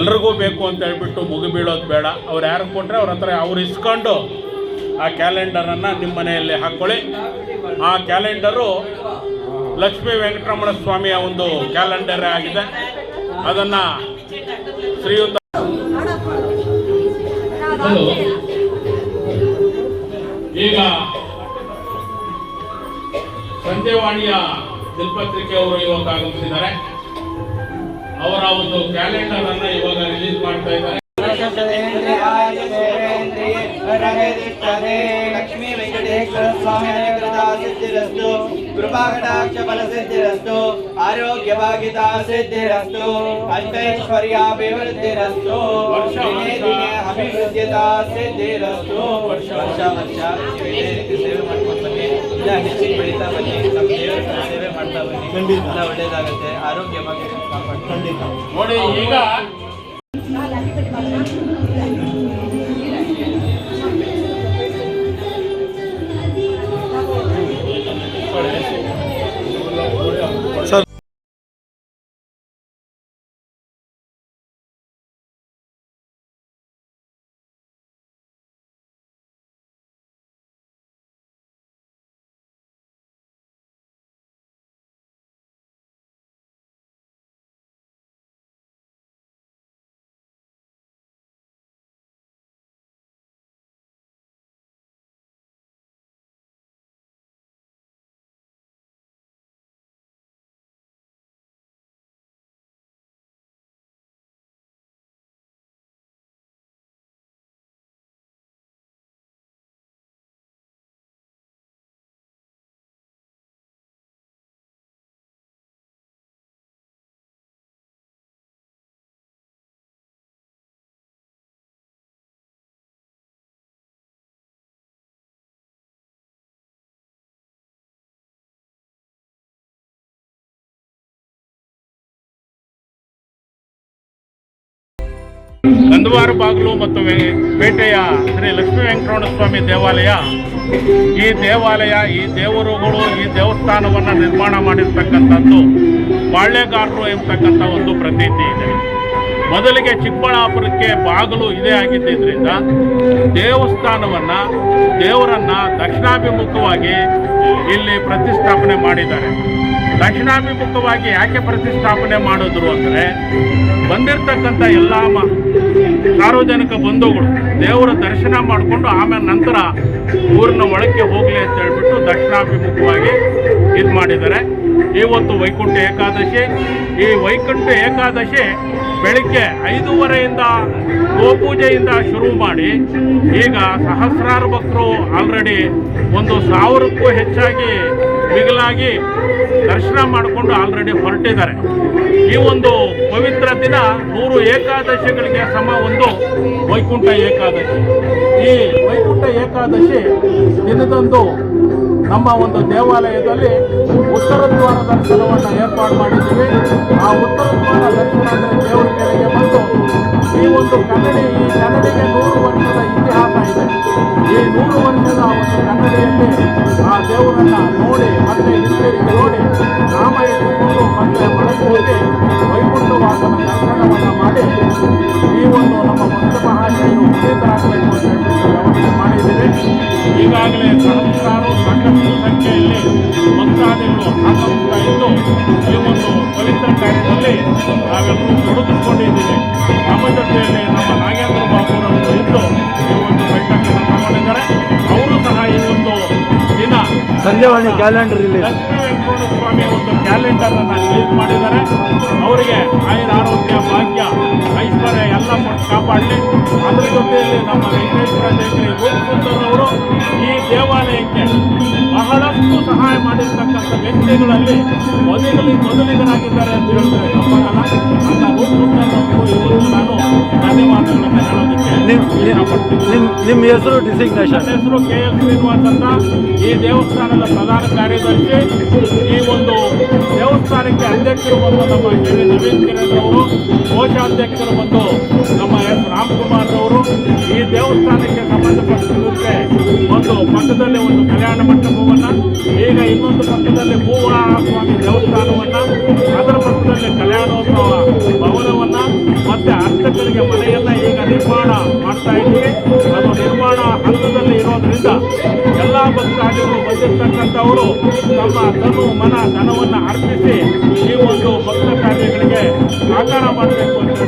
ಎಲ್ರಿಗೂ ಬೇಕು ಅಂತ ಹೇಳ್ಬಿಟ್ಟು ಮುಗಿ ಬೀಳೋದು ಬೇಡ. ಅವ್ರು ಯಾರು ಕೊಟ್ಟರೆ ಅವ್ರ ಹತ್ರ ಅವ್ರು ಇಸ್ಕೊಂಡು ಆ ಕ್ಯಾಲೆಂಡರನ್ನು ನಿಮ್ಮ ಮನೆಯಲ್ಲಿ ಹಾಕ್ಕೊಳ್ಳಿ ಆ ಕ್ಯಾಲೆಂಡರು ಲಕ್ಷ್ಮೀ ವೆಂಕಟರಮಣ ಸ್ವಾಮಿಯ ಒಂದು ಕ್ಯಾಲೆಂಡರ್ ಆಗಿದೆ. ಅದನ್ನು ಶ್ರೀಯುತ. ಈಗ ಸಂಜೆವಾಣಿಯ ದಿನಪತ್ರಿಕೆ ಅವರು ಇವಾಗ ಆಗಮಿಸಿದ್ದಾರೆ. ಅವರ ಒಂದು ಕ್ಯಾಲೆಂಡರ್ ಅನ್ನ ಇವಾಗ ರಿಲೀಸ್ ಮಾಡ್ತಾ ಇದ್ದಾರೆ. ಲಕ್ಷ್ಮೀ ವೆಂಕಟೇಶ್ವರ ಸ್ವಾಮಿ ಅನುಗ್ರಹ ಸಿದ್ಧಿರಸ್ತು, ಕೃಪಾಕಟಾಕ್ಷ ಫಲ ಸಿದ್ಧಿರಸ್ತು ಆರೋಗ್ಯ ಭಾಗ್ಯತಾ ಸಿದ್ಧಿರಸ್ತು ಅಷ್ಟೈಶ್ವರ್ಯಾಭಿವೃದ್ಧಿರಸ್ತು ವರ್ಷ. ದಿನೇ ದಿನೇ ಅಭಿವೃದ್ಧಿತಾ ಸಿದ್ಧಿರಸ್ತು ವರ್ಷ. ವರ್ಷ ವರ್ಷ. ಇದೇ ರೀತಿ ಸೇವೆ ಮಾಡ್ಕೊಂಡು ಬನ್ನಿ. ಇಲ್ಲ ಹೆಚ್ಚಿಗೆ ಬೆಳೀತಾ ಬನ್ನಿ. ನಮ್ಮ ದೇವರ ಸೇವೆ ಮಾಡ್ತಾ ಬನ್ನಿ. ಎಲ್ಲ ಒಳ್ಳೇದಾಗುತ್ತೆ. ಆರೋಗ್ಯವಾಗಿ ಭಾಗ್ಯ ಕಾಪಾಡಿ ಖಂಡಿತ. ನೋಡಿ ಈಗ ಗಂಧವಾರ ಬಾಗಿಲು ಮತ್ತು ಪೇಟೆಯ ಶ್ರೀ ಲಕ್ಷ್ಮೀ ವೆಂಕಟರಮಣ ಸ್ವಾಮಿ ದೇವಾಲಯ. ಈ ದೇವಾಲಯ, ಈ ದೇವರುಗಳು ಈ ದೇವಸ್ಥಾನವನ್ನು ನಿರ್ಮಾಣ ಮಾಡಿರ್ತಕ್ಕಂಥದ್ದು ಬಾಳ್ಯಗಾರರು ಎಂಬತಕ್ಕಂಥ ಒಂದು ಪ್ರತೀತಿ ಇದೆ. ಮೊದಲಿಗೆ ಚಿಕ್ಕಬಳ್ಳಾಪುರಕ್ಕೆ ಬಾಗಿಲು ಇದೇ ಆಗಿದ್ದರಿಂದ ದೇವಸ್ಥಾನವನ್ನು ದೇವರನ್ನು ದಕ್ಷಿಣಾಭಿಮುಖವಾಗಿ ಇಲ್ಲಿ ಪ್ರತಿಷ್ಠಾಪನೆ ಮಾಡಿದ್ದಾರೆ. ದಕ್ಷಿಣಾಭಿಮುಖವಾಗಿ ಯಾಕೆ ಪ್ರತಿಷ್ಠಾಪನೆ ಮಾಡಿದ್ರು ಅಂದರೆ ಬಂದಿರತಕ್ಕಂಥ ಎಲ್ಲ ಸಾರ್ವಜನಿಕ ಬಂಧುಗಳು ದೇವರ ದರ್ಶನ ಮಾಡಿಕೊಂಡು ಆಮೇಲೆ ನಂತರ ಊರಿನ ಒಳಕ್ಕೆ ಹೋಗಲಿ ಅಂತ ಹೇಳ್ಬಿಟ್ಟು ದಕ್ಷಿಣಾಭಿಮುಖವಾಗಿ ಇದು ಮಾಡಿದ್ದಾರೆ. ಇವತ್ತು ವೈಕುಂಠ ಏಕಾದಶಿ. ಈ ವೈಕುಂಠ ಏಕಾದಶಿ ಬೆಳಿಗ್ಗೆ ಐದೂವರೆಯಿಂದ ಗೋಪೂಜೆಯಿಂದ ಶುರು ಮಾಡಿ, ಈಗ ಸಹಸ್ರಾರು ಭಕ್ತರು ಆಲ್ರೆಡಿ ಒಂದು ಸಾವಿರಕ್ಕೂ ಹೆಚ್ಚಾಗಿ ಮಿಗಿಲಾಗಿ ದರ್ಶನ ಮಾಡಿಕೊಂಡು ಆಲ್ರೆಡಿ ಹೊರಟಿದ್ದಾರೆ. ಈ ಒಂದು ಪವಿತ್ರ ದಿನ ನೂರು ಏಕಾದಶಿಗಳಿಗೆ ಸಮ ಒಂದು ವೈಕುಂಠ ಏಕಾದಶಿ. ಈ ವೈಕುಂಠ ಏಕಾದಶಿ ದಿನದಂದು ನಮ್ಮ ಒಂದು ದೇವಾಲಯದಲ್ಲಿ ಉತ್ತರ ದ್ವಾರ ದರ್ಶನವನ್ನು ಏರ್ಪಾಡು ಮಾಡಿದ್ದೀವಿ. ಆ ಉತ್ತರ ದ್ವಾರ ದರ್ಶನ ಅಂದರೆ ದೇವರ ಕೆಳಗೆ ಬಂದು ಈ ಒಂದು ಕನ್ನಡಿ, ಈ ಕನ್ನಡಿಗೆ ನೂರು ವರ್ಷದ ಇತಿಹಾಸ ಇದೆ. ಈ ನೂರು ವರ್ಷದ ಒಂದು ಕನ್ನಡಿಯಲ್ಲಿ ಆ ದೇವರನ್ನು ನೋಡಿ, ಮತ್ತೆ ಹಿಂದಿರುಗಿ ನೋಡಿ ಇಟ್ಟುಕೊಂಡು ಮತ್ತೆ ಮಳೆಗೆ ಹೋಗಿ ವೈಕುಂಠವಾಸನ ದರ್ಶನವನ್ನು ಈ ಒಂದು ಪವಿತ್ರ ಕಾರ್ಯದಲ್ಲಿ ನಾವೆಲ್ಲರೂ ತೊಡಗಿಸಿಕೊಂಡಿದ್ದೀವಿ ನಮ್ಮ ಜೊತೆಯಲ್ಲಿ ನಮ್ಮ ನಾಗೇಂದ್ರ ಬಾಬುರವರು ಇದ್ದು ಈ ಒಂದು ಬೈಠಕನ್ನು ತಗೊಂಡಿದ್ದಾರೆ ಅವರು ಸಹ ಈ ಒಂದು ದಿನ ಸಂಜೆವಾಣಿ ಕ್ಯಾಲೆಂಡರ್ ಇಲ್ಲಿ. ಲಕ್ಷ್ಮೀ ವೆಂಕಟರಮಣ ಒಂದು ಕ್ಯಾಲೆಂಡರ್ ಅನ್ನು ರಿಲೀಸ್ ಮಾಡಿದ್ದಾರೆ ಅವರಿಗೆ ಆಯುರ ಆರೋಗ್ಯ, ಭಾಗ್ಯ, ಐಶ್ವರ್ಯ ಎಲ್ಲ ಕೊಟ್ಟು ಕಾಪಾಡಲಿ. ಅದರ ಜೊತೆಯಲ್ಲಿ ನಮ್ಮ ವೆಂಕಟೇಶ್ವರ ದೇವರಿ ಸಹಾಯ ಮಾಡಿರ್ತಕ್ಕಂಥ ವ್ಯಕ್ತಿಗಳಲ್ಲಿ ಮೊದಲಿಗೆ ಮೊದಲಿಗರಾಗಿದ್ದಾರೆ ಅಂತ ಹೇಳಿದ್ರೆ ತಪ್ಪಾಗಲ್ಲ ಅಂತ ಇವತ್ತು ನಾನು ಧನ್ಯವಾದಗಳನ್ನು ಹೇಳೋದಕ್ಕೆ ನಿಮ್ಮ ನಿಮ್ಮ ಹೆಸರು ಡಿಸಿಗ್ನೇಷನ್ ಹೆಸರು ಕೆ ಎಲ್ ಶ್ರೀನಿವಾಸ್ ಅಂತ. ಈ ದೇವಸ್ಥಾನದ ಪ್ರಧಾನ ಕಾರ್ಯದರ್ಶಿ ಈ ಒಂದು ದೇವಸ್ಥಾನಕ್ಕೆ ಅಧ್ಯಕ್ಷರು ಬಂದು ನಮ್ಮ ಕೆ ವಿ ನವೀನ್ ಕಿರಣ್ ಅವರು ಕೋಶಾಧ್ಯಕ್ಷರು ಬಂದು ನಮ್ಮ ಎಸ್. ರಾಮ್ಕುಮಾರ್ ಅವರು ಈ ದೇವಸ್ಥಾನಕ್ಕೆ ಸಂಬಂಧಪಟ್ಟಿರುವಂತೆ ಒಂದು ಪಕ್ಕದಲ್ಲಿ ಒಂದು ಸ್ಥಾನವನ್ನು ಅದರ ಪಕ್ಕದಲ್ಲಿ ಕಲ್ಯಾಣೋತ್ಸವ ಭವನವನ್ನು ಮತ್ತು ಅರ್ಚಕರಿಗೆ ಮನೆಯನ್ನು ಈಗ ನಿರ್ಮಾಣ ಮಾಡ್ತಾ ಇದ್ದೀವಿ. ಅದು ನಿರ್ಮಾಣ ಹಂತದಲ್ಲಿ ಇರೋದ್ರಿಂದ ಎಲ್ಲ ಭಕ್ತಾದಿಗಳು ಬಂದಿರ್ತಕ್ಕಂಥವರು ತಮ್ಮ ತನು ಮನ ಧನವನ್ನು ಅರ್ಪಿಸಿ ಈ ಒಂದು ಭಕ್ತ ಕಾರ್ಯಗಳಿಗೆ ಸಾಕಾರ ಮಾಡಬೇಕು ಅಂತ